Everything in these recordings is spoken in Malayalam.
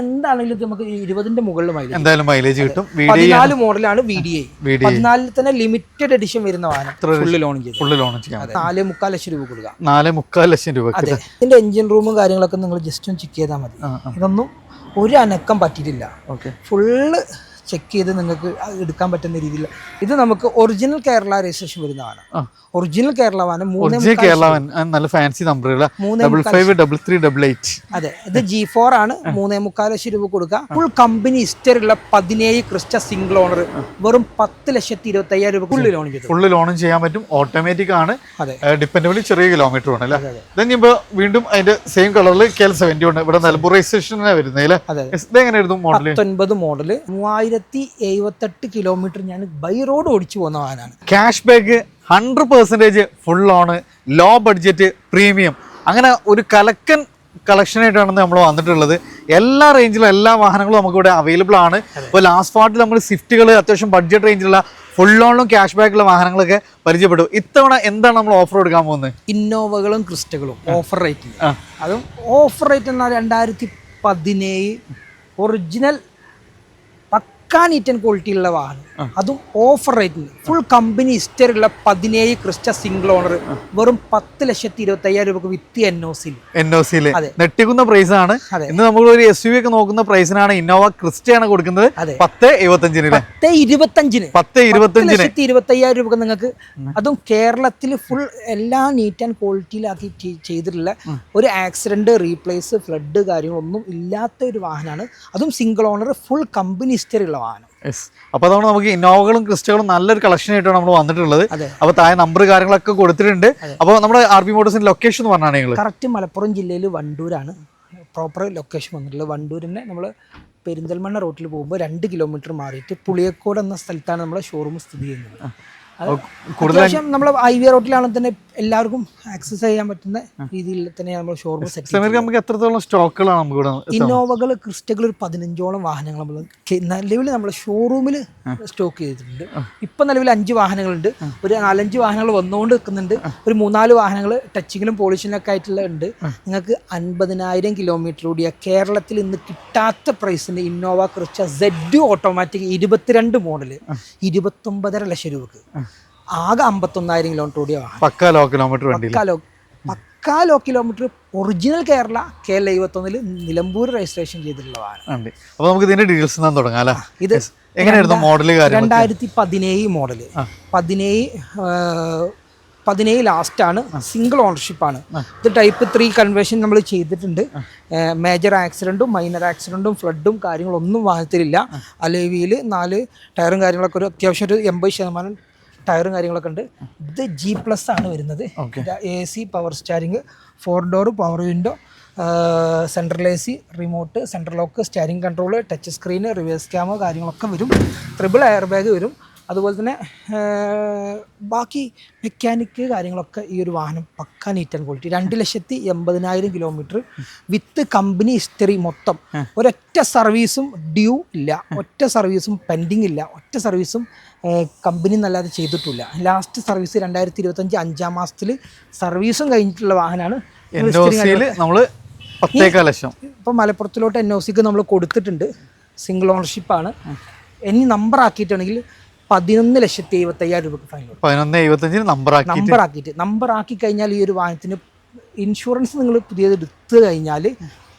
എന്താണെങ്കിലും നമുക്ക് ഇരുപതിന്റെ മുകളിൽ മൈലേജ് എന്തായാലും മൈലേജ് കിട്ടും. പതിനാല് മോഡലാണ് വി ഡി ഐ പതിനാലിൽ തന്നെ ലിമിറ്റഡ് എഡിഷൻ വരുന്ന വാഹനം ഫുള്ള് ലോൺ ചെയ്ത്. ഫുള്ള് അതെ. നാല് മുക്കാൽ ലക്ഷം രൂപ കൊടുക്കുക നാല് മുക്കാൽ ലക്ഷം രൂപ അതെ. ഇതിന്റെ എഞ്ചിൻ റൂമും കാര്യങ്ങളൊക്കെ നിങ്ങൾ ജസ്റ്റ് ഒന്ന് ചെക്ക് ചെയ്താൽ മതി. ഇതൊന്നും ഒരു അനക്കം പറ്റിയിട്ടില്ല. ഓക്കെ ഫുള്ള് ചെക്ക് ചെയ്ത് നിങ്ങൾക്ക് എടുക്കാൻ പറ്റുന്ന രീതിയിൽ ഇത് നമുക്ക് ഒറിജിനൽ കേരള രജിസ്ട്രേഷൻ വരുന്നതാണ്. ആ. ഒറിജിനൽ കേരള വാഹനം മൂന്ന് കേരള നല്ല ഫാൻസി നമ്പറുകളാ മൂന്നേ double five double three double eight അതെ ഇത് ജി ഫോർ ആണ്. മൂന്നേ മുക്കാൽ ലക്ഷം രൂപ കൊടുക്കുക ഫുൾ കമ്പനി ഹിസ്റ്ററി ഉള്ള പതിനേഴ് ക്രിസ്റ്റ സിംഗിൾ ഓണർ വെറും പത്ത് ലക്ഷത്തി ഇരുപത്തി അയ്യായിരം രൂപ ഫുള്ള് ലോൺ ചെയ്തു. ഫുള്ള് ലോണും ചെയ്യാൻ പറ്റും. ഓട്ടോമാറ്റിക് ആണ്. അതെ. ഡിപ്പെൻഡബിളി ചെറിയ കിലോമീറ്റർ ആണ് അല്ലേ. ഇപ്പൊ വീണ്ടും അതിന്റെ സെയിം കളറിൽ കെ എൽ സെവന്റി ഉണ്ട് ഇവിടെ നിലമ്പൂർ രജിസ്ട്രേഷൻ വരുന്നത് അല്ലേ അതെ ഇത് മോഡൽ മോഡൽ മൂവായിരത്തി എഴുപത്തെട്ട് കിലോമീറ്റർ ഞാൻ ബൈ റോഡ് ഓടിച്ചു പോകുന്ന വാഹനമാണ്. Cash back hundred percentage full on low budget premium അങ്ങനെ ഒരു കലക്കൻ കളക്ഷനായിട്ടാണ് നമ്മൾ വന്നിട്ടുള്ളത്. എല്ലാ റേഞ്ചിലും എല്ലാ വാഹനങ്ങളും നമുക്ക് ഇവിടെ അവൈലബിൾ ആണ് ഇപ്പോൾ ലാസ്റ്റ് പാർട്ടിൽ നമ്മൾ സ്വിഫ്റ്റുകൾ അത്യാവശ്യം ബഡ്ജറ്റ് റേഞ്ചിലുള്ള ഫുൾ ഓണിലും ക്യാഷ് ബാക്കുള്ള വാഹനങ്ങളൊക്കെ പരിചയപ്പെട്ടു ഇത്തവണ എന്താണ് നമ്മൾ ഓഫർ കൊടുക്കാൻ പോകുന്നത്? ഇന്നോവകളും ക്രിസ്റ്റകളും ഓഫർ റേറ്റ് അതും ഓഫർ റേറ്റ് എന്നാൽ രണ്ടായിരത്തി പതിനേഴ് ഒറിജിനൽ പക്കാ ഈറ്റൻ ക്വാളിറ്റി ഉള്ള വാഹനം. അതും ഓഫർ റേറ്റിൽ ഫുൾ കമ്പനി ഹിസ്റ്ററി ഉള്ള പതിനേഴ് ക്രിസ്റ്റ സിംഗിൾ ഓണർ വെറും പത്ത് ലക്ഷത്തി ഇരുപത്തി അയ്യായിരം രൂപക്ക് with N O C N O സിയിൽ അതെ. നെട്ടിക്കുന്ന പ്രൈസ് ആണ്. ഇന്ന് നമ്മൾ ഒരു എസ് യു ഒക്കെ നോക്കുന്ന പ്രൈസിനാണ് ഇന്നോവ ക്രിസ്റ്റയാണ് കൊടുക്കുന്നത്. അതെ. പത്ത് എഴുപത്തഞ്ചിന് അല്ലേ പത്ത് ഇരുപത്തഞ്ചിന്. പത്ത് ഇരുപത്തഞ്ചിന്. ലക്ഷത്തി ഇരുപത്തി അയ്യായിരം രൂപ നിങ്ങൾക്ക് അതും കേരളത്തിൽ ഫുൾ എല്ലാ നീറ്റ് ആൻഡ് ക്വാളിറ്റിയിലാക്കി ചെയ്- ചെയ്തിട്ടുള്ള ഒരു ആക്സിഡന്റ് റീപ്ലേസ് ഫ്ലഡ് കാര്യങ്ങളൊന്നും ഇല്ലാത്ത ഒരു വാഹനമാണ് അതും single owner full company history ഉള്ള വാഹനം അപ്പോൾ അതുകൊണ്ട് നമുക്ക് ഇന്നോവകളും ക്രിസ്റ്റകളും നല്ലൊരു കളക്ഷൻ ആയിട്ടാണ് നമ്മൾ വന്നിട്ടുള്ളത്. അപ്പോൾ താഴെ നമ്പർ കാര്യങ്ങളൊക്കെ കൊടുത്തിട്ടുണ്ട്. അപ്പോൾ നമ്മുടെ ആർ ബി മോട്ടോഴ്സിന്റെ ലൊക്കേഷൻ എന്ന് പറഞ്ഞാണ് നിങ്ങൾ കറക്റ്റ് മലപ്പുറം ജില്ലയിൽ വണ്ടൂരാണ്. പ്രോപ്പർ ലൊക്കേഷൻ വന്നിട്ടുള്ളത്. വണ്ടൂരിനെ നമ്മൾ പെരിന്തൽമണ്ണ റോട്ടിൽ പോകുമ്പോൾ രണ്ട് കിലോമീറ്റർ മാറിയിട്ട് പുളിയക്കോട് എന്ന സ്ഥലത്താണ് നമ്മുടെ ഷോറൂം സ്ഥിതി ചെയ്യുന്നത്. അത്യാവശ്യം നമ്മൾ ഐ വി റോട്ടിലാണെങ്കിൽ തന്നെ എല്ലാവർക്കും ആക്സസ് ചെയ്യാൻ പറ്റുന്ന രീതിയിൽ തന്നെ നമ്മൾ ഷോറൂം സെറ്റ് നമുക്ക് എത്രത്തോളം സ്റ്റോക്കുകളാണ് നമുക്ക് ഇന്നോവകൾ ക്രിസ്റ്റകൾ ഒരു പതിനഞ്ചോളം വാഹനങ്ങൾ നമ്മൾ നിലവിൽ നമ്മൾ ഷോറൂമിൽ സ്റ്റോക്ക് ചെയ്തിട്ടുണ്ട്. ഇപ്പൊ നിലവിൽ അഞ്ച് വാഹനങ്ങളുണ്ട്. ഒരു നാലഞ്ച് വാഹനങ്ങൾ വന്നുകൊണ്ട് നിൽക്കുന്നുണ്ട്. ഒരു മൂന്നാൽ വാഹനങ്ങൾ ടച്ചിങ്ങിലും പോളിഷിനൊക്കെ ആയിട്ടുള്ള ഉണ്ട്. നിങ്ങൾക്ക് അൻപതിനായിരം കിലോമീറ്റർ കൂടിയ കേരളത്തിൽ ഇന്ന് കിട്ടാത്ത പ്രൈസിന് ഇന്നോവ ക്രിസ്റ്റ സെഡ് ഓട്ടോമാറ്റിക് ഇരുപത്തിരണ്ട് മോഡൽ ഇരുപത്തൊമ്പതര ലക്ഷം രൂപക്ക്. ആകെ അമ്പത്തൊന്നായിരം കിലോമീറ്റർ ഓടിയ pakka low kilometre pakka low pakka low kilometre original Kerala K L എഴുപത്തൊന്നിൽ Nilambur registration ചെയ്തിട്ടുള്ളതാണ് അപ്പോൾ നമുക്ക് ഇതിന്റെ ഡീറ്റെയിൽസ് നിന്ന് തുടങ്ങാം അല്ലേ? ഇത്. എങ്ങനെയായിരുന്നു മോഡൽ രണ്ടായിരത്തി പതിനേഴ് മോഡൽ പതിനേഴ് പതിനേഴ് ലാസ്റ്റാണ് സിംഗിൾ ഓണർഷിപ്പ് ആണ്. ഇത് ടൈപ്പ് ത്രീ കൺവേഷൻ നമ്മൾ ചെയ്തിട്ടുണ്ട്. മേജർ ആക്സിഡന്റും മൈനർ ആക്സിഡന്റും ഫ്ലഡും കാര്യങ്ങളൊന്നും വാഹനത്തിലില്ല. അലേവിയിൽ നാല് ടയറും കാര്യങ്ങളൊക്കെ ഒരു അത്യാവശ്യം ഒരു എൺപത് ശതമാനം ടയറും കാര്യങ്ങളൊക്കെ ഉണ്ട്. ഇത് ജി പ്ലസ് ആണ് വരുന്നത്. A C power steering four door power window central A C remote central lock steering control touch screen reverse camera കാര്യങ്ങളൊക്കെ വരും. ട്രിപ്പിൾ എയർ ബാഗ് വരും. അതുപോലെ തന്നെ ബാക്കി മെക്കാനിക്ക് കാര്യങ്ങളൊക്കെ ഈ ഒരു വാഹനം പക്ക നീറ്റ് ആൻഡ് ക്വാളിറ്റി രണ്ട് ലക്ഷത്തി എൺപതിനായിരം കിലോമീറ്റർ വിത്ത് കമ്പനി ഹിസ്റ്ററി മൊത്തം. ഒരൊറ്റ സർവീസും ഡ്യൂ ഇല്ല. ഒറ്റ സർവീസും പെൻഡിങ് ഇല്ല. ഒറ്റ സർവീസും കമ്പനി എന്നല്ലാതെ ചെയ്തിട്ടില്ല. ലാസ്റ്റ് സർവീസ് രണ്ടായിരത്തി ഇരുപത്തഞ്ച് അഞ്ചാം മാസത്തിൽ സർവീസും കഴിഞ്ഞിട്ടുള്ള വാഹനമാണ് നമ്മൾ പത്തേക്കാൽ ലക്ഷം. ഇപ്പം മലപ്പുറത്തിലോട്ട് എൻ ഒ സിക്ക് നമ്മൾ കൊടുത്തിട്ടുണ്ട്. സിംഗിൾ ഓണർഷിപ്പാണ് ഇനി നമ്പർ ആക്കിയിട്ടാണെങ്കിൽ പതിനൊന്ന് ലക്ഷത്തി എഴുപത്തി അയ്യായിരം രൂപ ഫൈൻ പതിനൊന്ന് എഴുപത്തഞ്ചിന് നമ്പർ നമ്പർ ആക്കിയിട്ട്. നമ്പർ ആക്കി കഴിഞ്ഞാൽ ഈ ഒരു വാഹനത്തിന് ഇൻഷുറൻസ് നിങ്ങൾ പുതിയത് എടുത്ത് കഴിഞ്ഞാൽ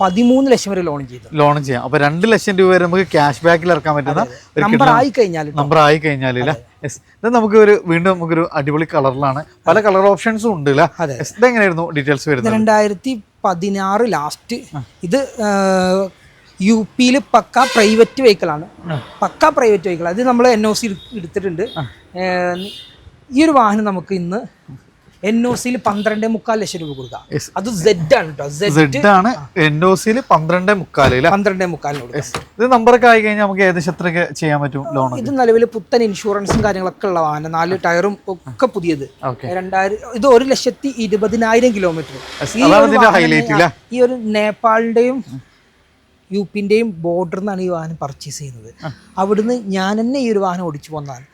പതിമൂന്ന് ലക്ഷം വരെ ലോൺ ചെയ്തു. ലോൺ ചെയ്യാം. അപ്പൊ രണ്ട് ലക്ഷം രൂപ വരെ നമുക്ക് ക്യാഷ് ബാക്കിൽ ഇറക്കാൻ പറ്റുന്ന നമ്പർ ആയി കഴിഞ്ഞാൽ നമ്പർ ആയി കഴിഞ്ഞാൽ ഇത് നമുക്ക് ഒരു വീണ്ടും നമുക്കൊരു അടിപൊളി കളറിലാണ് പല കളർ ഓപ്ഷൻസും ഉണ്ട്. ഇതെങ്ങനെയായിരുന്നു ഡീറ്റെയിൽസ് വരുന്നത്? രണ്ടായിരത്തി പതിനാറ് ലാസ്റ്റ് ഇത് യു പിയിൽ പക്ക പ്രൈവറ്റ് വെഹിക്കിളാണ്. പക്ക പ്രൈവറ്റ് വെഹിക്കിൾ അത് നമ്മൾ എൻ ഒ സി എടുത്തിട്ടുണ്ട് ഈ ഒരു വാഹനം നമുക്ക് ഇന്ന് എൻ ഒ സിയിൽ പന്ത്രണ്ട് മുക്കാൽ ലക്ഷം രൂപ കൊടുക്കാം. അത് സെഡ് ആണ് കേട്ടോ ആണ് എൻ ഒ സിയിൽ പന്ത്രണ്ട് മുക്കാൽ പന്ത്രണ്ട് മുക്കാലിന് ഇത് നമ്പറൊക്കെ ആയി കഴിഞ്ഞാൽ നമുക്ക് ഏകദേശം എത്രയൊക്കെ ചെയ്യാൻ പറ്റും ലോൺ ഇത് നിലവിൽ പുത്തൻ ഇൻഷുറൻസും കാര്യങ്ങളൊക്കെ ഉള്ള വാഹനം. നാല് ടയറും ഒക്കെ പുതിയത്. രണ്ടായിരം ഇത് ഒരു ലക്ഷത്തി ഇരുപതിനായിരം കിലോമീറ്റർ ഈ ഒരു നേപ്പാളിന്റെയും യു പിന്റെയും ബോർഡറിൽ നിന്നാണ് ഈ വാഹനം പർച്ചേസ് ചെയ്യുന്നത്. അവിടുന്ന് ഞാൻ തന്നെ ഈ ഒരു വാഹനം ഓടിച്ചു പോന്നതാണ്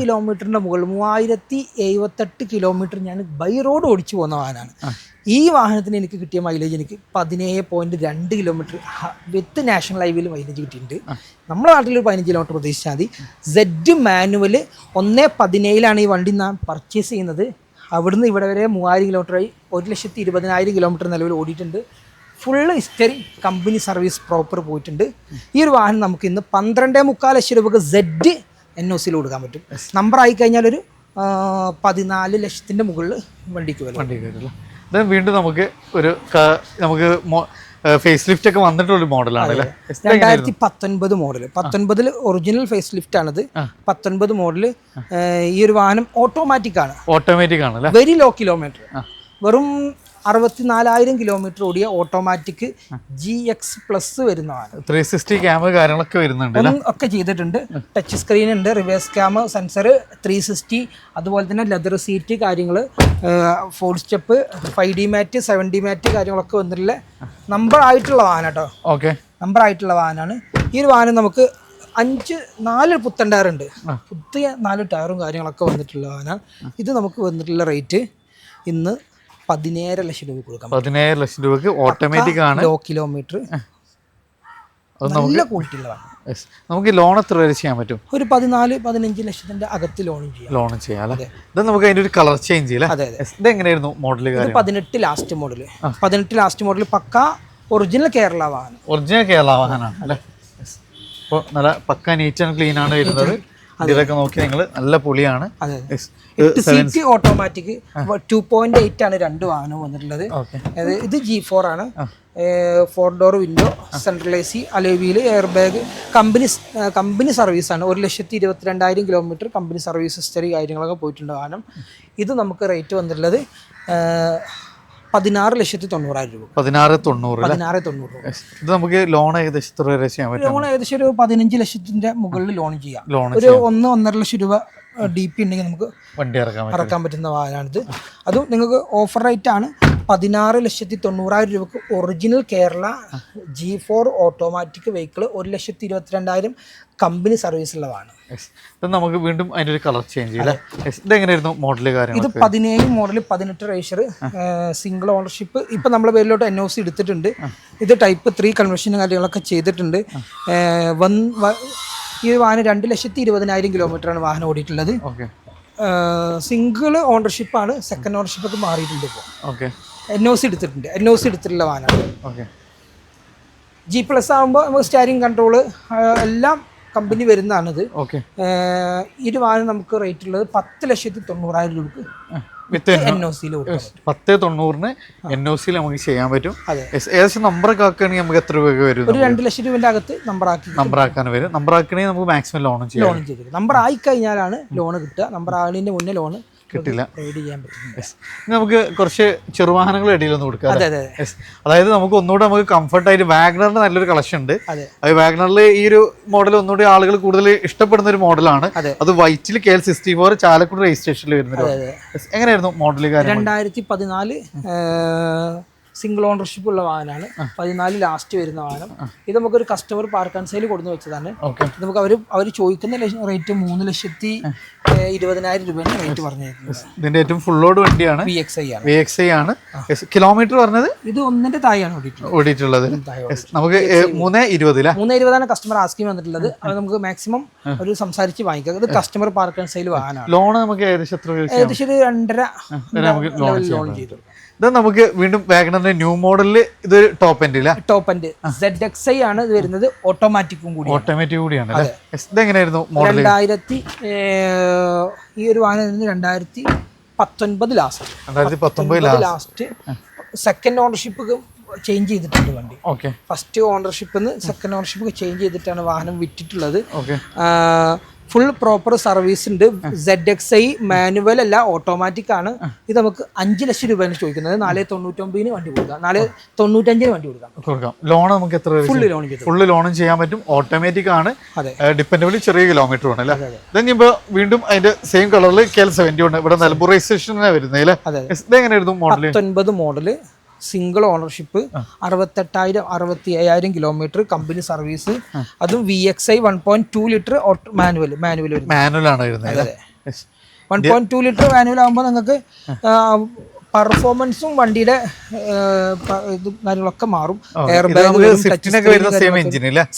കിലോമീറ്ററിന്റെ മുകളിൽ മൂവായിരത്തി എഴുപത്തെട്ട് കിലോമീറ്റർ ഞാൻ ബൈ റോഡ് ഓടിച്ചു പോകുന്ന വാഹനമാണ്. ഈ വാഹനത്തിന് എനിക്ക് കിട്ടിയ മൈലേജ് എനിക്ക് പതിനേഴ് പോയിന്റ് രണ്ട് കിലോമീറ്റർ വിത്ത് നാഷണൽ ഹൈവേയിൽ മൈലേജ് കിട്ടിയിട്ടുണ്ട്. നമ്മുടെ നാട്ടിൽ ഒരു പതിനഞ്ച് കിലോമീറ്റർ പ്രതീക്ഷിച്ചാൽ മതി. സെഡ് മാനുവൽ ഒന്നേ പതിനേഴിലാണ് ഈ വണ്ടി നാം പർച്ചേസ് ചെയ്യുന്നത്. അവിടുന്ന് ഇവിടെ വരെ മൂവായിരം കിലോമീറ്ററായി ഒരു ലക്ഷത്തി ഇരുപതിനായിരം കിലോമീറ്റർ നിലവിൽ ഓടിയിട്ടുണ്ട്. Full history company service proper പോയിട്ടുണ്ട്. ഈ ഒരു വാഹനം നമുക്ക് ഇന്ന് പന്ത്രണ്ടേ മുക്കാൽ ലക്ഷം രൂപക്ക് സെഡ് എൻ ഒ സിയിൽ കൊടുക്കാൻ പറ്റും. നമ്പർ ആയി കഴിഞ്ഞാൽ ഒരു പതിനാല് ലക്ഷത്തിന്റെ മുകളിൽ വണ്ടിക്ക് വരും. വണ്ടിക്ക് വരും ഇത് വീണ്ടും നമുക്ക് ഒരു നമുക്ക് ഫേസ് ലിഫ്റ്റ് ഒക്കെ വന്നിട്ടുള്ള ഒരു മോഡലാണ് രണ്ടായിരത്തി പത്തൊൻപത് മോഡൽ പത്തൊൻപതിൽ ഒറിജിനൽ ഫേസ് ലിഫ്റ്റ് ആണിത്. പത്തൊൻപത് മോഡൽ ഈ ഒരു വാഹനം ഓട്ടോമാറ്റിക് ആണ്. ഓട്ടോമാറ്റിക് ആണ് വെരി ലോ കിലോമീറ്റർ വെറും അറുപത്തിനാലായിരം കിലോമീറ്റർ ഓടിയ ഓട്ടോമാറ്റിക് ജി എക്സ് പ്ലസ് വരുന്നതാണ്. ത്രീ സിക്സ്റ്റി ക്യാമറ കാര്യങ്ങളൊക്കെ വരുന്നുണ്ട് ഒക്കെ ചെയ്തിട്ടുണ്ട്. ടച്ച് സ്ക്രീൻ ഉണ്ട് reverse cam sensor three sixty അതുപോലെ തന്നെ ലെതർ സീറ്റ് കാര്യങ്ങൾ four step five D mat seven D mat കാര്യങ്ങളൊക്കെ വന്നിട്ടുള്ള നമ്പർ ആയിട്ടുള്ള വാഹനം കേട്ടോ ഓക്കെ നമ്പർ ആയിട്ടുള്ള വാഹനമാണ്. ഈ ഒരു വാഹനം നമുക്ക് അഞ്ച് നാല് പുത്തൻ ടയറുണ്ട് പുതിയ നാല് ടയറും കാര്യങ്ങളൊക്കെ വന്നിട്ടുള്ള വാഹനമാണ്. ഇത് നമുക്ക് വന്നിട്ടുള്ള റേറ്റ് ഇന്ന് പതിനേഴര ലക്ഷം രൂപ കൊടുക്കാം പതിനേഴ് ലക്ഷം രൂപക്ക് ഓട്ടോമാറ്റിക് ആണ്. ലോ കിലോമീറ്റർ നല്ല ക്വാളിറ്റി ഉള്ളതാണ്. നമുക്ക് ലോൺ എത്ര വരെ ചെയ്യാൻ പറ്റും? ഒരു പതിനാല് പതിനഞ്ച് ലക്ഷത്തിന്റെ അകത്ത് ലോൺ ചെയ്യാം. ലോൺ ചെയ്യാം അല്ലേ? ഇത് നമുക്ക് അതിന്റെ ഒരു കളർ ചേഞ്ച് ചെയ്യാം അതെ, അതെ. ഇത് എങ്ങനെയായിരുന്നു മോഡൽ പതിനെട്ട് ലാസ്റ്റ് മോഡൽ പതിനെട്ട് ലാസ്റ്റ് മോഡൽ പക്ക ഒറിജിനൽ കേരള വാഹനം. ഒറിജിനൽ കേരള വാഹനമാണ് അല്ലേ? അപ്പോൾ നല്ല പക്ക നീറ്റ് ആൻഡ് ക്ലീൻ ആണ് വരുന്നത്. ഇതൊക്കെ നോക്കി നിങ്ങൾ നല്ല പൊളിയാണ്. Seat automatic two point eight ആണ് രണ്ട് വാഹനം വന്നിട്ടുള്ളത്. ഇത് ജി ഫോർ ആണ്. Four door window central A C അലോവിയിൽ air bag company company സർവീസാണ് ഒരു ലക്ഷത്തി ഇരുപത്തിരണ്ടായിരം കിലോമീറ്റർ കമ്പനി സർവീസ് ഹിസ്റ്ററി കാര്യങ്ങളൊക്കെ പോയിട്ടുണ്ട് വാഹനം. ഇത് നമുക്ക് റേറ്റ് വന്നിട്ടുള്ളത് പതിനാറ് ലക്ഷത്തി തൊണ്ണൂറായിരം രൂപ. പതിനാറ് തൊണ്ണൂറ് പതിനാറ് തൊണ്ണൂറ് രൂപ. ഇത് നമുക്ക് ലോൺ ഏകദേശം എത്ര വരെ ചെയ്യാൻ പറ്റും. ലോൺ ഏകദേശം ഒരു പതിനഞ്ച് ലക്ഷത്തിന്റെ മുകളിൽ ലോൺ ചെയ്യാം. ലോൺ ഒരു ഒന്ന് ഒന്നര ലക്ഷം രൂപ ഡി പി ഉണ്ടെങ്കിൽ നമുക്ക് വണ്ടി ഇറക്കാൻ ഇറക്കാൻ പറ്റുന്ന വാഹനമാണിത്. അതും നിങ്ങൾക്ക് ഓഫർ റേറ്റ് ആണ്. പതിനാറ് ലക്ഷത്തി തൊണ്ണൂറായിരം രൂപക്ക് original Kerala G four automatic vehicle ഒരു ലക്ഷത്തി ഇരുപത്തിരണ്ടായിരം കമ്പനി സർവീസ് ഉള്ളതാണ്. Yes. നമുക്ക് വീണ്ടും അതിന്റെ ഒരു കളർ ചേഞ്ച് ചെയ്യാം Yes. കാര്യം മോഡൽ ഇത് പതിനേഴ് മോഡൽ പതിനെട്ട് റേഷർ സിംഗിൾ ഓണർഷിപ്പ് ഇപ്പൊ നമ്മളെ പേരിലോട്ട് എൻ ഒ സി എടുത്തിട്ടുണ്ട്. ഇത് ടൈപ്പ് ത്രീ കൺവെൻഷനും കാര്യങ്ങളൊക്കെ ചെയ്തിട്ടുണ്ട്. വൻ- ഈ വാഹനം രണ്ട് ലക്ഷത്തി ഇരുപതിനായിരം കിലോമീറ്ററാണ് വാഹനം ഓടിയിട്ടുള്ളത്. സിംഗിൾ ഓണർഷിപ്പാണ് സെക്കൻഡ് ഓണർഷിപ്പൊക്കെ മാറിയിട്ടുണ്ട് ഇപ്പോൾ ഓക്കെ എൻ ഒ സി എടുത്തിട്ടുണ്ട്. എൻ ഒ സി എടുത്തിട്ടുള്ള വാഹനമാണ് ഓക്കെ ജി പ്ലസ് ആകുമ്പോൾ നമുക്ക് സ്റ്റാരിങ് കൺട്രോൾ എല്ലാം കമ്പനി വരുന്നതാണിത്. ഓക്കെ ഈ ഒരു വാഹനം നമുക്ക് റേറ്റ് ഉള്ളത് പത്ത് ലക്ഷത്തി തൊണ്ണൂറായിരം രൂപക്ക് വിത്ത് എൻ ഒ സിയിൽ കൊടുക്കാം പത്ത് തൊണ്ണൂറിന് എൻ ഒ സിയിൽ നമുക്ക് ചെയ്യാൻ പറ്റും. ഏകദേശം നമ്പർ ആക്കുകയാണെങ്കിൽ നമുക്ക് എത്ര രൂപ വരും ഒരു രണ്ട് ലക്ഷം രൂപന്റെ അകത്ത് നമ്പർ ആക്കി നമ്പർ ആക്കാൻ വരും. നമ്പർ ആക്കണമെങ്കിൽ നമുക്ക് മാക്സിമം ലോൺ ചെയ്യാം. ലോൺ ചെയ്തിരിക്കും നമ്പർ ആയി കഴിഞ്ഞാലാണ് ലോൺ കിട്ടുക. നമ്പർ ആകുന്നതിന്റെ മുന്നേ ലോൺ കിട്ടില്ല. നമുക്ക് കുറച്ച് ചെറുവാഹനങ്ങൾ ഇടയിലൊന്ന് കൊടുക്കാം അതെ അതെ അതായത് നമുക്ക് ഒന്നുകൂടെ നമുക്ക് കംഫർട്ട് ആയിട്ട് വാഗ്നറിന്റെ നല്ലൊരു കളക്ഷൻ ഉണ്ട്. അതെ. വാഗ്നറിൽ ഈ ഒരു മോഡൽ ഒന്നുകൂടി ആളുകൾ കൂടുതൽ ഇഷ്ടപ്പെടുന്ന ഒരു മോഡലാണ് അത്. വൈറ്റിൽ K L sixty four Chalakudy രജിസ്ട്രേഷനിൽ വരുന്നത്. എങ്ങനെയായിരുന്നു മോഡൽ രണ്ടായിരത്തി പതിനാല് സിംഗിൾ ഓണർഷിപ്പ് ഉള്ള വാഹനമാണ്. പതിനാല് ലാസ്റ്റ് വരുന്ന വാഹനം. ഇത് നമുക്ക് ഒരു കസ്റ്റമർ പാർക്ക് ആൻഡ് സെയിൽ കൊടുന്ന് വെച്ചതാണ്. നമുക്ക് അവർ അവർ ചോദിക്കുന്ന റേറ്റ് മൂന്ന് ലക്ഷത്തി ഇരുപതിനായിരം രൂപയാണ് റേറ്റ് പറഞ്ഞിരിക്കുന്നത് ഇതിന്റെ ഏറ്റവും ഫുൾ ലോഡ് വണ്ടിയാണ്. പി എക്സ് ഐ ആണ്. വി എക്സ് ഐ ആണ്. കിലോമീറ്റർ പറഞ്ഞത്? ഇത് ഒന്നിന്റെ തായാണ് ഓടിയിട്ടുള്ളത്. നമുക്ക് മൂന്ന് ഇരുപതില മൂന്ന് ഇരുപതാണ് കസ്റ്റമർ ആസ്കിങ് വന്നിട്ടുള്ളത്. അത് നമുക്ക് മാക്സിമം ഒരു സംസാരിച്ച് വാങ്ങിക്കാം. ഇത് കസ്റ്റമർ പാർക്ക് ആൻഡ് സെയിൽ വാഹനമാണ്. ലോൺ നമുക്ക് ഏകദേശം ഏകദേശം ഒരു രണ്ടര ലോൺ ചെയ്തു. ഇത് നമുക്ക് വീണ്ടും വാഗണറിന്റെ ന്യൂ മോഡലിൽ ഇത് ടോപ്പ് എൻഡ് ഇല്ല top end Z X I ആണ് ഇത് വരുന്നത്. ഓട്ടോമാറ്റിക്കും കൂടി ഓട്ടോമാറ്റിക് കൂടിയാണ്. ഇതെങ്ങനെയായിരുന്നു മോഡൽ രണ്ടായിരത്തി ഈ ഒരു വാഹനം രണ്ടായിരത്തി പത്തൊൻപത് ലാസ്റ്റ് രണ്ടായിരത്തി പത്തൊൻപത് ലാസ്റ്റ് സെക്കൻഡ് ഓണർഷിപ്പ് ചേഞ്ച് ചെയ്തിട്ടുണ്ട് വണ്ടി. Okay first ownership second ownership change ചെയ്തിട്ടാണ് വാഹനം വിറ്റിട്ടുള്ളത്. ഓക്കെ ഫുൾ പ്രോപ്പർ സർവീസ് ഉണ്ട്. സെഡ് എക്സ് ഐ മാനുവൽ അല്ല ഓട്ടോമാറ്റിക് ആണ്. ഇത് നമുക്ക് അഞ്ച് ലക്ഷം രൂപയാണ് ചോദിക്കുന്നത്. നാല് തൊണ്ണൂറ്റൊമ്പതിന് വണ്ടി കൊടുക്കാം. നാല് തൊണ്ണൂറ്റഞ്ചിന് വണ്ടി കൊടുക്കാം. കൊടുക്കാം. ലോൺ നമുക്ക് എത്ര ഫുൾ ലോൺ ഫുൾ ലോൺ ലോണും ചെയ്യാൻ പറ്റും. ഓട്ടോമാറ്റിക് ആണ്. അതെ. ഡിപ്പെൻഡബിളി ചെറിയ കിലോമീറ്റർ ആണ് അല്ലേ? ഇപ്പൊ വീണ്ടും അതിന്റെ സെയിം കളറിൽ കെ എൽ സെവന്റി ഉണ്ട് ഇവിടെ നിലമ്പൂർ വരുന്നതിൽ Yes. ഇതെങ്ങനെയായിരുന്നു മോഡൽ പത്തൊൻപത് മോഡൽ സിംഗിൾ ഓണർഷിപ്പ് അറുപത്തെട്ടായിരം അറുപത്തി അയ്യായിരം കിലോമീറ്റർ കമ്പനി സർവീസ് അതും V X I one point two litre manual manual manual ആണ് വരുന്നത് one point two litre manual ആകുമ്പോൾ നിങ്ങൾക്ക് പെർഫോമൻസും വണ്ടിയുടെ ഇത് കാര്യങ്ങളൊക്കെ മാറും. എയർ ബാഗ്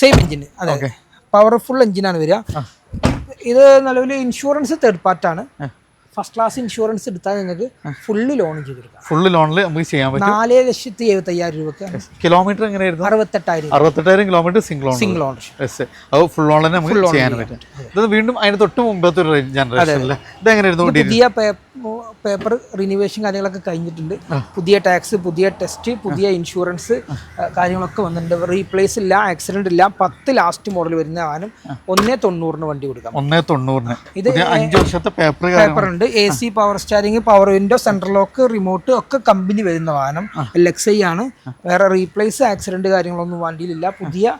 സെയിം എഞ്ചിൻ അതെ. പവർഫുൾ എഞ്ചിനാണ് വരിക. ഇത് നിലവിൽ ഇൻഷുറൻസ് തേർഡ് പാർട്ടാണ് ഫസ്റ്റ് ക്ലാസ് ഇൻഷുറൻസ് എടുത്താൽ നിങ്ങൾക്ക് ഫുള്ള് ലോൺ ചെയ്തെടുക്കാം. ഫുള്ള് ലോണിൽ നമുക്ക് ചെയ്യാൻ പറ്റും. നാല് ലക്ഷത്തി എഴുപത്തി അയ്യായിരം രൂപക്ക് കിലോമീറ്റർ എങ്ങനെയായിരുന്നു? അറുപത്തെട്ടായിരം അറുപത്തെട്ടായിരം kilometre single loan single loan yes അത് ഫുൾ ഓൺ തന്നെ നമുക്ക് ചെയ്യാൻ പറ്റും. ഇത് വീണ്ടും അതിന് തൊട്ട് മുമ്പത്തെ ഒരു ജനറേഷൻ അല്ലേ? ഇത് എങ്ങനെയായിരുന്നു പുതിയ പേപ്പർ റിന്യൂവേഷൻ കാര്യങ്ങളൊക്കെ കഴിഞ്ഞിട്ടുണ്ട്. പുതിയ ടാക്സ് പുതിയ ടെസ്റ്റ് പുതിയ ഇൻഷുറൻസ് കാര്യങ്ങളൊക്കെ വന്നിട്ടുണ്ട്. റീപ്ലേസ് ഇല്ല ആക്സിഡന്റ് ഇല്ല. പത്ത് ലാസ്റ്റ് മോഡൽ വരുന്ന വാഹനം ഒന്നേ തൊണ്ണൂറിന് വണ്ടി കൊടുക്കാം. ഒന്നേ തൊണ്ണൂറിന്. ഇത് അഞ്ച് വർഷത്തെ പേപ്പർ പേപ്പർ ഉണ്ട് A C power steering power window central lock remote ഒക്കെ കമ്പനി വരുന്ന വാഹനം എൽ എക്സ് ഐ ആണ് വേറെ റീപ്ലേസ് ആക്സിഡന്റ് കാര്യങ്ങളൊന്നും വണ്ടിയിലില്ല. പുതിയ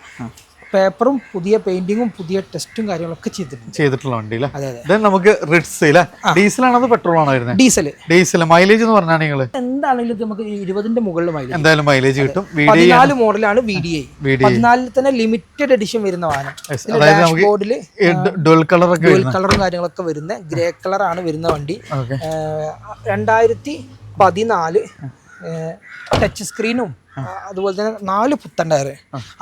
പേപ്പറും പുതിയ പെയിന്റിങ്ങും പുതിയ ടെസ്റ്റും കാര്യങ്ങളൊക്കെ ചെയ്തിട്ടുണ്ട്. ചെയ്തിട്ടുള്ള വണ്ടി അല്ലേ നമുക്ക് റിഡ്സ് ഡീസൽ ആണോ പെട്രോൾ ആണോ വരുന്നത് ഡീസൽ ഡീസൽ മൈലേജ് എന്ന് പറഞ്ഞാൽ നിങ്ങൾ എന്താണെങ്കിലും നമുക്ക് ഇരുപതിന്റെ മുകളിൽ മൈലേജ് എന്തായാലും മൈലേജ് കിട്ടും. പതിനാല് മോഡലാണ് V D I V D പതിനാലിൽ തന്നെ ലിമിറ്റഡ് എഡിഷൻ വരുന്ന വാഹനം. ഡുവൽ കളർ ഡുവൽ കളറും കാര്യങ്ങളൊക്കെ വരുന്ന. ഗ്രേ കളർ ആണ് വരുന്ന വണ്ടി. രണ്ടായിരത്തി പതിനാല് ടച്ച് സ്ക്രീനും അതുപോലെ തന്നെ നാല് പുത്തൻ ടയർ.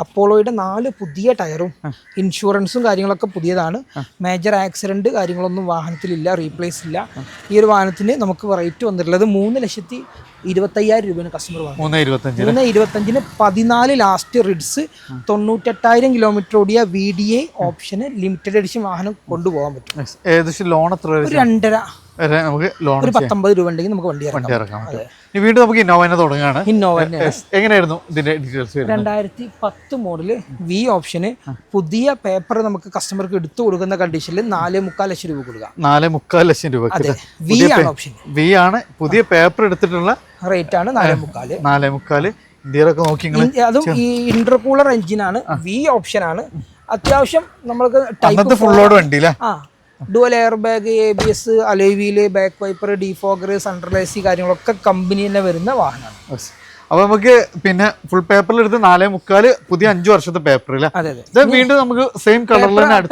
അപ്പോളോയുടെ നാല് പുതിയ ടയറും ഇൻഷുറൻസും കാര്യങ്ങളൊക്കെ പുതിയതാണ്. മേജർ ആക്സിഡന്റ് കാര്യങ്ങളൊന്നും വാഹനത്തിലില്ല റീപ്ലേസ് ഇല്ല. ഈ ഒരു വാഹനത്തിന് നമുക്ക് റേറ്റ് വന്നിട്ടുള്ളത് മൂന്ന് ലക്ഷത്തി ഇരുപത്തയ്യായിരം രൂപയാണ് കസ്റ്റമർ വാങ്ങുന്നത്. മൂന്ന് ഇരുപത്തഞ്ച് മൂന്ന് ഇരുപത്തഞ്ചിന് പതിനാല് ലാസ്റ്റ് റിഡ്സ് തൊണ്ണൂറ്റെട്ടായിരം കിലോമീറ്റർ ഓടിയ V D A option limited edition വാഹനം കൊണ്ടുപോകാൻ പറ്റും. ഏകദേശം ലോൺ എത്ര രണ്ടര. വരെ നമുക്ക് ലോൺ ഒരു പത്തൊമ്പത് രൂപ ഉണ്ടെങ്കിൽ നമുക്ക് വണ്ടി ഇറക്കാം. ഇറക്കാൻ പറ്റും. ഇനി വീണ്ടും നമുക്ക് ഇന്നോവനെ തുടങ്ങുകയാണ്. ഇന്നോവ. എങ്ങനെയായിരുന്നു ഇതിന്റെ ഡീറ്റെയിൽസ് രണ്ടായിരത്തി പത്ത് മോഡൽ വി ഓപ്ഷന് പുതിയ പേപ്പർ നമുക്ക് കസ്റ്റമർക്ക് എടുത്തു കൊടുക്കുന്ന കണ്ടീഷനിൽ നാല് മുക്കാൽ ലക്ഷം രൂപ കൊടുക്കാം നാല് മുക്കാൽ ലക്ഷം രൂപ വി ആണ് ഓപ്ഷൻ വി ആണ്. പുതിയ പേപ്പർ എടുത്തിട്ടുള്ള റേറ്റ് ആണ് നാല് മുക്കാൽ. നാലേ മുക്കാൽ. ഇന്ത്യയിലൊക്കെ നോക്കി അതും ഈ ഇന്റർകൂളർ എഞ്ചിനാണ് വി ഓപ്ഷൻ ആണ്. അത്യാവശ്യം നമ്മൾക്ക് ടൈപ്പ് ഫുൾ ലോഡ് വണ്ടി ആ dual air bag A B S alloy wheel back wiper defogger centralised കാര്യങ്ങളൊക്കെ കമ്പനി തന്നെ വരുന്ന വാഹനമാണ്. അപ്പൊ നമുക്ക് പിന്നെ ഫുൾ പേപ്പറിൽ എടുത്ത് നാലേ മുക്കാൽ പുതിയ അഞ്ചു വർഷത്തെ പേപ്പർ ഇത് വീണ്ടും നമുക്ക് സെയിം കളറിൽ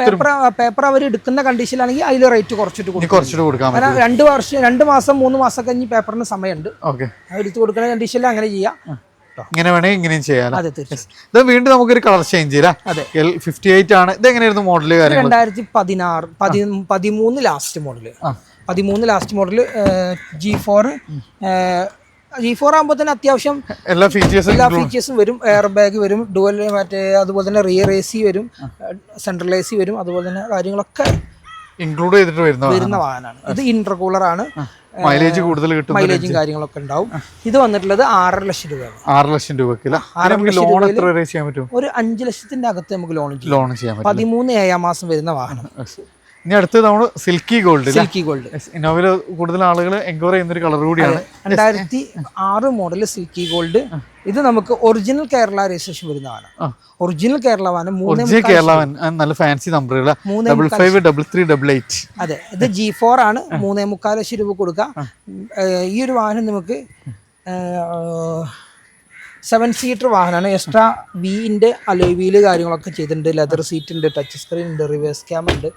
പേപ്പർ അവർ എടുക്കുന്ന കണ്ടീഷനിലാണെങ്കിൽ അതിൽ റേറ്റ് കുറച്ചിട്ട് കുറച്ചിട്ട് കൊടുക്കാം രണ്ട് വർഷം രണ്ട് മാസം മൂന്ന് മാസം കഴിഞ്ഞ് പേപ്പറിന് സമയമുണ്ട്. ഓക്കെ എടുത്ത് കൊടുക്കുന്ന കണ്ടീഷനിൽ അങ്ങനെ ചെയ്യാം. ഇങ്ങനെ വേണമെങ്കിൽ ഇങ്ങനെയും ചെയ്യാം അതെ തീർച്ചയായും. ഇത് വീണ്ടും നമുക്കൊരു കളർ ചേഞ്ച് ചെയ്യാം അതെ. എൽ ഫിഫ്റ്റി എയ്റ്റ് ആണ്. ഇത് എങ്ങനെയായിരുന്നു മോഡൽ രണ്ടായിരത്തി പതിനാറ് പതി പതിമൂന്ന് ലാസ്റ്റ് മോഡൽ പതിമൂന്ന് last model G four G four ആകുമ്പോൾ തന്നെ അത്യാവശ്യം എല്ലാ ഫീച്ചേഴ്സും എല്ലാ ഫീച്ചേഴ്സും വരും. എയർ ബാഗ് വരും ഡുവൽ മറ്റേ അതുപോലെ തന്നെ റിയർ എ സി വരും സെൻട്രൽ എ സി വരും അതുപോലെ തന്നെ കാര്യങ്ങളൊക്കെ ഇൻക്ലൂഡ് ചെയ്തിട്ട് വരുന്ന വരുന്ന വാഹനമാണ്. ഇത് ഇന്റർകൂളർ ആണ്. മൈലേജ് കൂടുതൽ കിട്ടും മൈലേജും കാര്യങ്ങളൊക്കെ ഉണ്ടാവും. ഇത് വന്നിട്ടുള്ളത് ആറര ലക്ഷം രൂപ ആറ് ലക്ഷം രൂപക്ക് നമുക്ക് ലോൺ എത്ര വരെ ചെയ്യാൻ പറ്റും? ഒരു അഞ്ച് ലക്ഷത്തിന്റെ അകത്ത് നമുക്ക് ലോൺ ലോൺ ചെയ്യാൻ പറ്റും. പതിമൂന്ന് ഏഴാം മാസം വരുന്ന വാഹനം. ഇനി അടുത്തത് നമ്മൾ സിൽക്കി ഗോൾഡ് സിൽക്കി ഗോൾഡ് ഇന്നോവയിൽ കൂടുതൽ ആളുകൾ എൻക്വയറി ചെയ്യുന്ന ഒരു കളർ കൂടിയാണ് രണ്ടായിരത്തി ആറ് മോഡൽ സിൽക്കി ഗോൾഡ് ഇത് നമുക്ക് ഒറിജിനൽ കേരള രജിസ്ട്രേഷൻ വരുന്നതാണ്. ഒറിജിനൽ കേരള വാഹനം മൂന്ന് കേരള നല്ല ഫാൻസി നമ്പറുകൾ double five double three double eight അതെ. ഇത് ജി ഫോർ ആണ്. മൂന്നേ മുക്കാൽ ലക്ഷം രൂപ കൊടുക്കുക ഈ ഒരു വാഹനം നമുക്ക് സെവൻ സീറ്റർ വാഹനമാണ് എക്സ്ട്രാ വീന്റെ അലോവീൽ കാര്യങ്ങളൊക്കെ ചെയ്തിട്ടുണ്ട്. ലെതർ സീറ്റ് ഉണ്ട് ടച്ച് സ്ക്രീൻ ഉണ്ട് റിവേഴ്സ് ക്യാം ഉണ്ട്.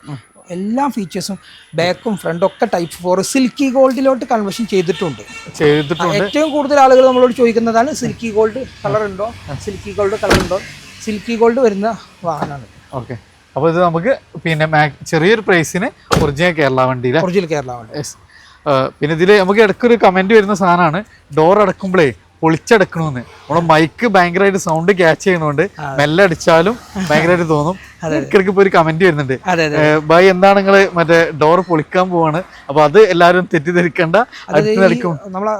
എല്ലാ ഫീച്ചേഴ്സും ബാക്കും ഫ്രണ്ടും ഒക്കെ ടൈപ്പ് ഫോർ സിൽക്കി ഗോൾഡിലോട്ട് കൺവേർഷൻ ചെയ്തിട്ടുണ്ട്. ചെയ്തിട്ടുണ്ട്. ഏറ്റവും കൂടുതൽ ആളുകൾ നമ്മളോട് ചോദിക്കുന്നതാണ് സിൽക്കി ഗോൾഡ് കളർ ഉണ്ടോ? സിൽക്കി ഗോൾഡ് കളർ ഉണ്ടോ? സിൽക്കി ഗോൾഡ് വരുന്ന വാഹനമാണ്. ഓക്കെ അപ്പോൾ ഇത് നമുക്ക് പിന്നെ ചെറിയൊരു പ്രൈസിന് ഒറിജിനൽ കേരള വണ്ടിയിലെ ഒറിജിനൽ കേരള വണ്ടി. പിന്നെ ഇതിൽ നമുക്ക് ഇടയ്ക്കൊരു കമന്റ് വരുന്ന സാധനമാണ്. ഡോർ അടക്കുമ്പോഴേ പൊളിച്ചടക്കണമെന്ന് നമ്മുടെ മൈക്ക് ഭയങ്കരമായിട്ട് സൗണ്ട് ക്യാച്ച് ചെയ്യണോണ്ട് മെല്ലടിച്ചാലും ഭയങ്കരമായിട്ട് തോന്നും. ഇടയ്ക്കിടയ്ക്ക് ഇപ്പോൾ ഒരു കമന്റ് വരുന്നുണ്ട്. ബൈ എന്താണ് നിങ്ങൾ മറ്റേ ഡോർ പൊളിക്കാൻ പോവാണ്. അപ്പൊ അത് എല്ലാവരും തെറ്റിദ്ധരിക്കണ്ട. നമ്മളെ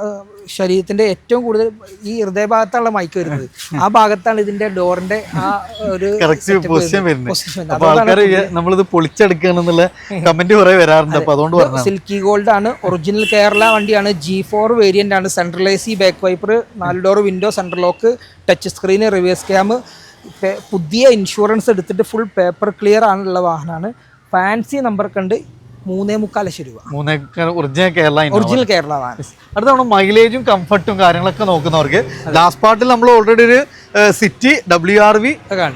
ശരീരത്തിന്റെ ഏറ്റവും കൂടുതൽ ഈ ഹൃദയഭാഗത്താണ് മൈക്ക് വരുന്നത്. ആ ഭാഗത്താണ് ഇതിന്റെ ഡോറിന്റെ ആ ഒരു കറക്റ്റ് പൊസിഷൻ വരുന്നത്. അപ്പൊ ആൾക്കാർ നമ്മളിത് പൊളിച്ചെടുക്കുകയാണെന്നുള്ള കമന്റ് കുറെ വരാറുണ്ട്. അപ്പൊ അതുകൊണ്ട് പറഞ്ഞു സിൽക്കി ഗോൾഡ് ആണ്. ഒറിജിനൽ കേരള വണ്ടിയാണ്. ജി ഫോർ വേരിയന്റ് ആണ്. സെൻട്രലൈസ് ബാക്ക് വൈപ്പർ നാല് door window central lock touch screen reverse cam പുതിയ ഇൻഷുറൻസ് എടുത്തിട്ട് ഫുൾ പേപ്പർ ക്ലിയർ ആണുള്ള വാഹനമാണ് ഫാൻസി നമ്പർ കണ്ട് മൂന്നേ മുക്കാൽ ലക്ഷം രൂപ ഒറിജിനൽ കേരള ഒറിജിനൽ കേരള വാഹനം. അടുത്ത മൈലേജും കംഫർട്ടും കാര്യങ്ങളൊക്കെ നോക്കുന്നവർക്ക് ലാസ്റ്റ് പാർട്ടിൽ നമ്മൾ ഓൾറെഡി ഒരു City W R V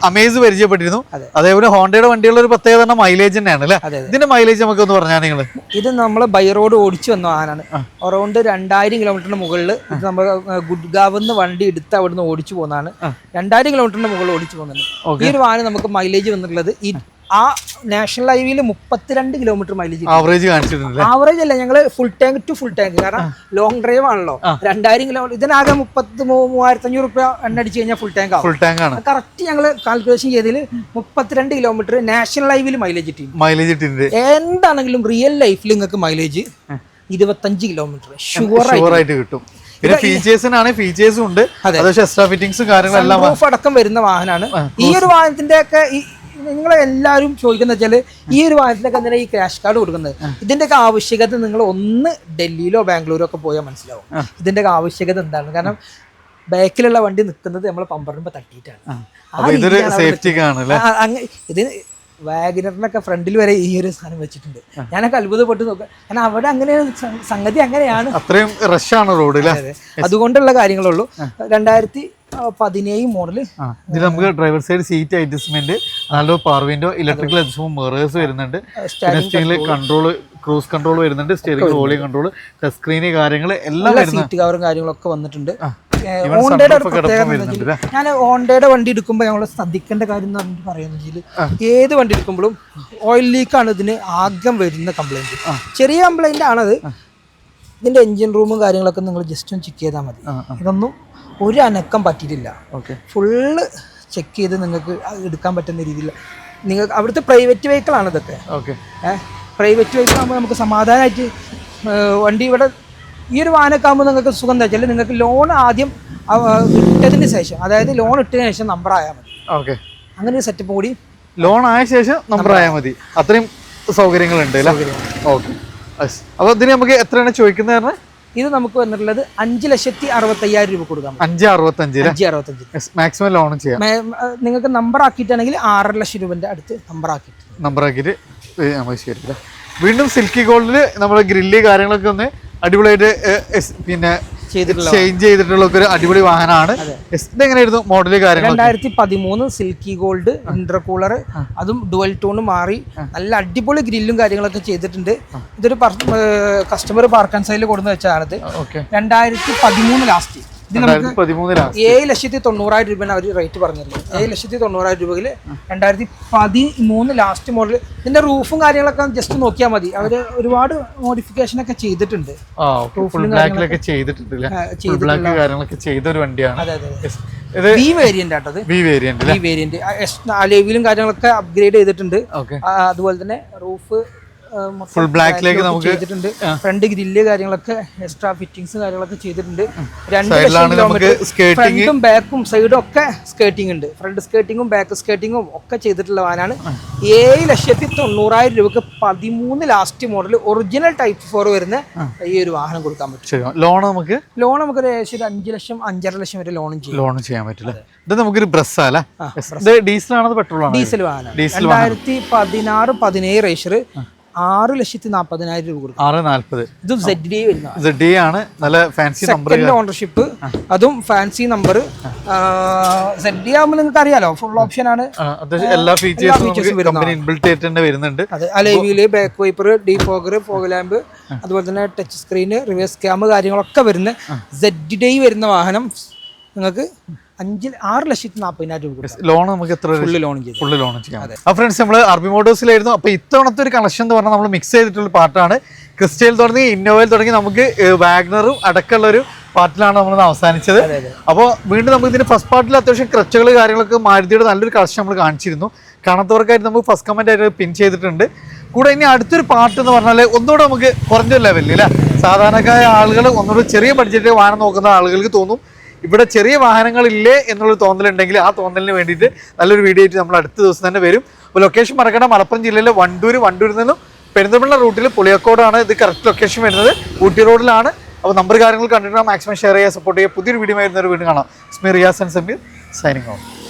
Amaze പരിചയപ്പെട്ടിരുന്നു. അതേപോലെ ഹോണ്ടയുടെ വണ്ടിയുള്ള ഒരു പ്രത്യേകത തന്നെ മൈലേജ് തന്നെയാണ് അല്ലേ? ഇതിന്റെ മൈലേജ് നമുക്ക് ഒന്ന് പറഞ്ഞാൽ നിങ്ങൾ ഇത് നമ്മൾ ബൈ റോഡ് ഓടിച്ചു വന്ന വാഹനമാണ് അറൗണ്ട് രണ്ടായിരം കിലോമീറ്ററിന് മുകളിൽ ഇത് നമ്മൾ ഗുഡ്ഗാവ് നിന്ന് വണ്ടി എടുത്ത് അവിടുന്ന് ഓടിച്ചു പോകുന്നതാണ്. രണ്ടായിരം കിലോമീറ്ററിന് മുകളിൽ ഓടിച്ചു പോകുന്നുണ്ട്. ഈ ഒരു വാഹനം നമുക്ക് മൈലേജ് വന്നിട്ടുള്ളത് ഈ ആ നാഷണൽ ഹൈവേയിൽ മുപ്പത്തിരണ്ട് കിലോമീറ്റർ മൈലേജ് ആവറേജ് കാണിച്ചിട്ടുണ്ട് ആവറേജ് അല്ല ഞങ്ങൾ full tank to full tank കാരണം ലോങ് ഡ്രൈവ് ആണല്ലോ. രണ്ടായിരം കിലോമീറ്റർ ഇതിനാകെ മുപ്പത്തി മൂവായിരത്തി അഞ്ഞൂറ് റുപ്യ എണ്ണ അടിച്ച് കഴിഞ്ഞാൽ ഫുൾ ടാങ്ക് ഫുൾ ടാങ്ക് ആണ്. കറക്റ്റ് ഞങ്ങൾ കാൽക്കുലേഷൻ ചെയ്തതിൽ മുപ്പത്തിരണ്ട് കിലോമീറ്റർ നാഷണൽ ഹൈവേയിൽ മൈലേജ് ഇട്ടി മൈലേജ് ഇട്ടിട്ടുണ്ട് എന്താണെങ്കിലും റിയൽ ലൈഫിൽ നിങ്ങൾക്ക് മൈലേജ് ഇരുപത്തഞ്ച് കിലോമീറ്റർ ഷുവർ ആയിട്ട് കിട്ടും. പിന്നെ ഫീച്ചേഴ്സിനാണ് ഫീച്ചേഴ്സും ഉണ്ട്. അതെ. എക്സ്ട്രാ ഫിറ്റിംഗ്സും കാര്യങ്ങളെല്ലാം അടക്കം വരുന്ന വാഹനമാണ് ഈ ഒരു വാഹനത്തിന്റെ ഒക്കെ നിങ്ങൾ എല്ലാവരും ചോദിക്കുന്ന വെച്ചാൽ ഈ ഒരു വാഹനത്തിനൊക്കെ എന്തിനാ ഈ ക്രാഷ് കാർഡ് കൊടുക്കുന്നത്? ഇതിന്റെ ഒക്കെ ആവശ്യകത നിങ്ങൾ ഒന്ന് ഡൽഹിയിലോ ബാംഗ്ലൂരോ ഒക്കെ പോയാൽ മനസ്സിലാവും. ഇതിന്റെ ഒക്കെ ആവശ്യകത എന്താണ്? കാരണം ബാക്കിലുള്ള വണ്ടി നിൽക്കുന്നത് നമ്മൾ പമ്പറിനുമ്പോ തട്ടിയിട്ടാണ്. ഇത് വാഗനറിനൊക്കെ ഫ്രണ്ടിൽ വരെ ഈ ഒരു സാധനം വെച്ചിട്ടുണ്ട്. ഞാനൊക്കെ അത്ഭുതപ്പെട്ട് നോക്കാം. കാരണം അവിടെ അങ്ങനെ സംഗതി അങ്ങനെയാണ്. അത്രയും റഷാണ് റോഡ് അല്ലേ? അതുകൊണ്ടുള്ള കാര്യങ്ങളുള്ളൂ. രണ്ടായിരത്തി പതിനേഴ് മോഡൽ ആ, ഇതിൽ നമുക്ക് ഡ്രൈവർ സൈഡ് സീറ്റ് അഡ്ജസ്റ്റ്മെന്റ് നല്ല power window electrical adjustment mirrors വരുന്നുണ്ട്. പിന്നെ കൺട്രോൾ ക്രൂസ് കൺട്രോൾ വരുന്നുണ്ട് steering volume control touch screen കാര്യങ്ങൾ എല്ലാം സീറ്റ് കവറും കാര്യങ്ങളൊക്കെ വന്നിട്ടുണ്ട്. ഞാൻ ഹോണ്ടയുടെ വണ്ടി എടുക്കുമ്പോൾ ഞങ്ങൾ ശ്രദ്ധിക്കേണ്ട കാര്യം എന്ന് പറഞ്ഞിട്ട് ഏത് വണ്ടി എടുക്കുമ്പോഴും ഓയിൽ ലീക്കാണ് ഇതിന് ആദ്യം വരുന്ന കംപ്ലൈന്റ് ചെറിയ കംപ്ലൈന്റ് ആണത്. ഇതിന്റെ എഞ്ചിൻ റൂമും കാര്യങ്ങളൊക്കെ നിങ്ങൾ ജസ്റ്റ് ഒന്ന് ചെക്ക് ചെയ്താൽ മതി. ഇതൊന്നും ഒരു അനക്കം പറ്റിയിട്ടില്ല. ഓക്കെ ഫുള്ള് ചെക്ക് ചെയ്ത് നിങ്ങൾക്ക് എടുക്കാൻ പറ്റുന്ന രീതിയിൽ നിങ്ങൾ അവിടുത്തെ പ്രൈവറ്റ് വെഹിക്കിളാണ് ഇതൊക്കെ. ഓക്കെ ഏഹ് പ്രൈവറ്റ് വെഹിക്കിൾ ആകുമ്പോൾ നമുക്ക് സമാധാനമായിട്ട് വണ്ടി ഇവിടെ ഈ ഒരു വാനൊക്കെ ആകുമ്പോൾ നിങ്ങൾക്ക് സുഖം എന്താ വെച്ചാൽ നിങ്ങൾക്ക് ലോൺ ആദ്യം ഇട്ടതിന് ശേഷം അതായത് ലോൺ ഇട്ടതിന് ശേഷം നമ്പർ ആയാൽ മതി. ഓക്കെ അങ്ങനെ ഒരു സെറ്റപ്പ് കൂടി ലോൺ ആയ ശേഷം നമ്പർ ആയാൽ മതി. അത്രയും സൗകര്യങ്ങളുണ്ട് ഓക്കെ അപ്പോൾ ഇതിന് നമുക്ക് എത്രയാണ് ചോദിക്കുന്നത് പറഞ്ഞാൽ ഇത് നമുക്ക് വന്നിട്ടുള്ളത് അഞ്ച് ലക്ഷത്തി അറുപത്തയ്യായിരം രൂപ കൊടുക്കാം അഞ്ച് അറുപത്തഞ്ച് അഞ്ച് അറുപത്തഞ്ച്. മാക്സിമം ലോൺ ചെയ്യാം. നിങ്ങൾക്ക് നമ്പർ ആക്കിയിട്ടാണെങ്കിൽ ആറര ലക്ഷം രൂപന്റെ അടുത്ത് നമ്പർ ആക്കിയിട്ട്. നമ്പർ ആക്കിയിട്ട് ശരിയല്ല വീണ്ടും സിൽക്കി ഗോൾഡിൽ നമ്മുടെ ഗ്രില്ല് കാര്യങ്ങളൊക്കെ ഒന്ന് അടിപൊളിയായിട്ട് പിന്നെ ചേഞ്ച് ചെയ്തിട്ടുള്ള ഒരു അടിപൊളി വാഹനമാണ്. എങ്ങനെയായിരുന്നു മോഡൽ കാര്യങ്ങൾ രണ്ടായിരത്തി പതിമൂന്ന് സിൽക്കി ഗോൾഡ് ഇന്റർകൂളർ അതും ഡുവൽ ടോൺ മാറി. നല്ല അടിപൊളി ഗ്രില്ലും കാര്യങ്ങളൊക്കെ ചെയ്തിട്ടുണ്ട്. ഇതൊരു കസ്റ്റമർ പാർക്ക് ആൻഡ് സൈഡിൽ കൊടുന്ന് വെച്ചതാണിത് രണ്ടായിരത്തി പതിമൂന്ന് ലാസ്റ്റ് ഏഴ് ലക്ഷത്തി തൊണ്ണൂറായിരം രൂപയാണ് അവർ റേറ്റ് പറഞ്ഞിരുന്നത് ഏഴ് ലക്ഷത്തി തൊണ്ണൂറായിരം രൂപയിൽ രണ്ടായിരത്തി പതിമൂന്ന് ലാസ്റ്റ് മോഡൽ ഇതിന്റെ റൂഫും കാര്യങ്ങളൊക്കെ ജസ്റ്റ് നോക്കിയാൽ മതി. അവർ ഒരുപാട് മോഡിഫിക്കേഷൻ ഒക്കെ ചെയ്തിട്ടുണ്ട്. അലേവിലും കാര്യങ്ങളൊക്കെ. അപ്ഗ്രേഡ് ചെയ്തിട്ടുണ്ട്. അതുപോലെ തന്നെ റൂഫ് Full ബ്ലാക്കിലേക്ക് നമുക്ക് ചെയ്തിട്ടുണ്ട്. ഫ്രണ്ട് ഗ്രില്ല് കാര്യങ്ങളൊക്കെ എക്സ്ട്രാ ഫിറ്റിംഗ്സ് കാര്യങ്ങളൊക്കെ ചെയ്തിട്ടുണ്ട്. രണ്ട് ഫ്രണ്ടും ബാക്കും സൈഡും ഒക്കെ സ്കേട്ടിംഗ് ഉണ്ട്. ഫ്രണ്ട് സ്കേട്ടിങ്ങും ബാക്ക് സ്കേട്ടിങ്ങും ഒക്കെ ചെയ്തിട്ടുള്ള വാനാണ്. ഏഴ് ലക്ഷത്തി തൊണ്ണൂറായിരം രൂപക്ക് പതിമൂന്ന് last model original type four വരുന്ന ഈ ഒരു വാഹനം കൊടുക്കാൻ പറ്റും. ലോൺ നമുക്ക്? ലോൺ നമുക്ക് ഒരു ഏകദേശം അഞ്ച് ലക്ഷം അഞ്ചര ലക്ഷം വരെ ലോണും ചെയ്യും. ലോൺ ചെയ്യാൻ പറ്റില്ല. ഇത് നമുക്കൊരു ബ്രസ് അല്ലേ. ഇത് ഡീസലാണോ പെട്രോൾ ആണോ? ഡീസൽ വാഹനം. ഡീസൽ രണ്ടായിരത്തി പതിനാറ് പതിനേഴ് റേഷർ ആറ് ലക്ഷത്തി നാൽപ്പതിനായിരം രൂപ കൊടുക്കും. ആറ് നാൽപ്പത്. ഇതും സെഡ് ഡി വരുന്ന സെഡ് ഡി ആണ്. നല്ല ഫാൻസി നമ്പർ ഓണർഷിപ്പ് അതും ഫാൻസി നമ്പർ സെഡ് ഡി ആകുമ്പോൾ നിങ്ങൾക്ക് അറിയാലോ ഫുൾ ഓപ്ഷൻ ആണ്. എല്ലാ ഫീച്ചേഴ്സും കമ്പനി തന്നെ വരുന്നുണ്ട്. അതെ അലേവിയിൽ back wiper defogger fog lamp അതുപോലെ തന്നെ ടച്ച് സ്ക്രീന് റിവേഴ്സ് ക്യാമ്പ് കാര്യങ്ങളൊക്കെ വരുന്ന സെഡ് ഡി വരുന്ന വാഹനം നിങ്ങൾക്ക് അഞ്ച് ആറ് ലക്ഷത്തി നാൽപ്പതിനായിരം രൂപ ലോൺ നമുക്ക് എത്ര ഫുള്ള് ലോൺ ഫുള്ള് ലോൺ ചെയ്യാം. ഫ്രണ്ട്സ് നമ്മൾ അർബി മോട്ടോഴ്സിലായിരുന്നു അപ്പോൾ ഇത്തവണത്തെ ഒരു കളക്ഷൻ എന്ന് പറഞ്ഞാൽ നമ്മൾ മിക്സ് ചെയ്തിട്ടുള്ള പാർട്ടാണ് ക്രിസ്റ്റയിൽ തുടങ്ങി ഇന്നോവയിൽ തുടങ്ങി നമുക്ക് വാഗ്നറും അടക്കമുള്ള ഒരു പാർട്ടിലാണ് നമ്മൾ അവസാനിച്ചത്. അപ്പോൾ വീണ്ടും നമുക്ക് ഇതിന്റെ ഫസ്റ്റ് പാർട്ടിൽ അത്യാവശ്യം ക്രച്ചുകൾ കാര്യങ്ങളൊക്കെ മാരുതിയുടെ നല്ലൊരു കളക്ഷൻ നമ്മൾ കാണിച്ചിരുന്നു. കാണാത്തവർക്കായിട്ട് നമുക്ക് ഫസ്റ്റ് കമന്റ് ആയിട്ട് പിൻ ചെയ്തിട്ടുണ്ട്. കൂടെ ഇനി അടുത്തൊരു പാർട്ട് എന്ന് പറഞ്ഞാൽ ഒന്നുകൂടെ നമുക്ക് കുറഞ്ഞ ലെവലിൽ അല്ലേ സാധാരണക്കാരായ ആളുകൾ ഒന്നുകൂടെ ചെറിയ ബഡ്ജറ്റ് വാങ്ങാൻ നോക്കുന്ന ആളുകൾക്ക് തോന്നും. ഇവിടെ ചെറിയ വാഹനങ്ങളില്ലേ എന്നുള്ളൊരു തോന്നലുണ്ടെങ്കിൽ ആ തോന്നലിന് വേണ്ടിയിട്ട് നല്ലൊരു വീഡിയോ ആയിട്ട് നമ്മൾ അടുത്ത ദിവസം തന്നെ വരും. അപ്പോൾ ലൊക്കേഷൻ മറക്കണം മലപ്പുറം ജില്ലയിലെ വണ്ടൂർ വണ്ടൂരിൽ നിന്നും പെരിന്തൽമണ്ണ റൂട്ടിൽ പുളിയക്കോടാണ് ഇത് കറക്റ്റ് ലൊക്കേഷൻ വരുന്നത്. ഊട്ടി റോഡിലാണ് അപ്പോൾ നമ്പർ കാര്യങ്ങൾ കണ്ടിട്ട് മാക്സിമം ഷെയർ ചെയ്യുക സപ്പോർട്ട് ചെയ്യുക. പുതിയൊരു വീഡിയോ ആയിരുന്ന ഒരു വീട് കാണാം. Sameer Riyas and Sameer signing off